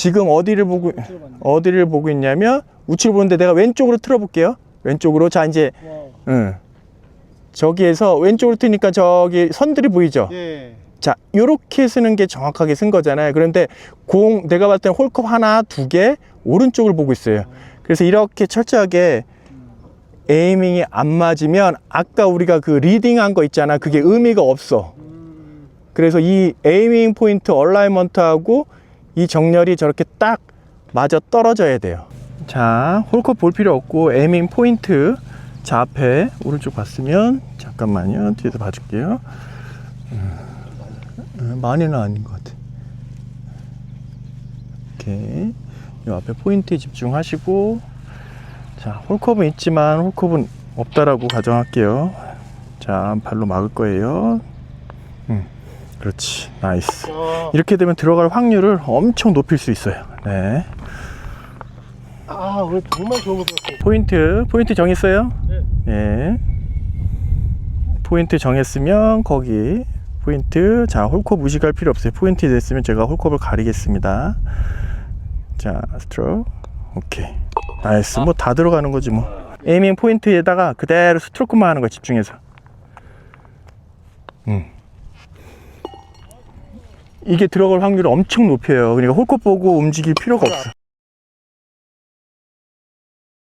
지금 어디를 보고. 어디를 보고 있냐면 우측을 보는데 내가 왼쪽으로 틀어 볼게요. 왼쪽으로 자 이제. 응. 저기에서 왼쪽으로 트니까 저기 선들이 보이죠. 예. 자, 요렇게 쓰는 게 정확하게 쓴 거잖아요. 그런데 공, 내가 봤을 땐 홀컵 하나, 두 개, 오른쪽을 보고 있어요. 그래서 이렇게 철저하게 에이밍이 안 맞으면 아까 우리가 그 리딩 한 거 있잖아. 그게 의미가 없어. 음. 그래서 이 에이밍 포인트 얼라이먼트하고 이 정렬이 저렇게 딱 맞아 떨어져야 돼요. 자, 홀컵 볼 필요 없고 에이밍 포인트 자 앞에 오른쪽 봤으면 잠깐만요. 뒤에서 봐줄게요. 음, 음, 많이는 아닌 것 같아. 오케이. 이 앞에 포인트에 집중하시고 자, 홀컵은 있지만 홀컵은 없다라고 가정할게요. 자, 발로 막을 거예요. 음, 그렇지. 나이스. 와. 이렇게 되면 들어갈 확률을 엄청 높일 수 있어요. 네. 아, 오늘 정말 좋은 거 들었어. 포인트, 포인트 정했어요? 네. 예. 포인트 정했으면 거기 포인트. 자, 홀컵 무식할 필요 없어요. 포인트 됐으면 제가 홀컵을 가리겠습니다. 자, 스트로크. 오케이. 나이스. 뭐다 들어가는 거지 뭐. 에이밍 포인트에다가 그대로 스트로크만 하는 거 집중해서. 음. 이게 들어갈 확률을 엄청 높여요. 그러니까 홀컵 보고 움직일 필요가 없어.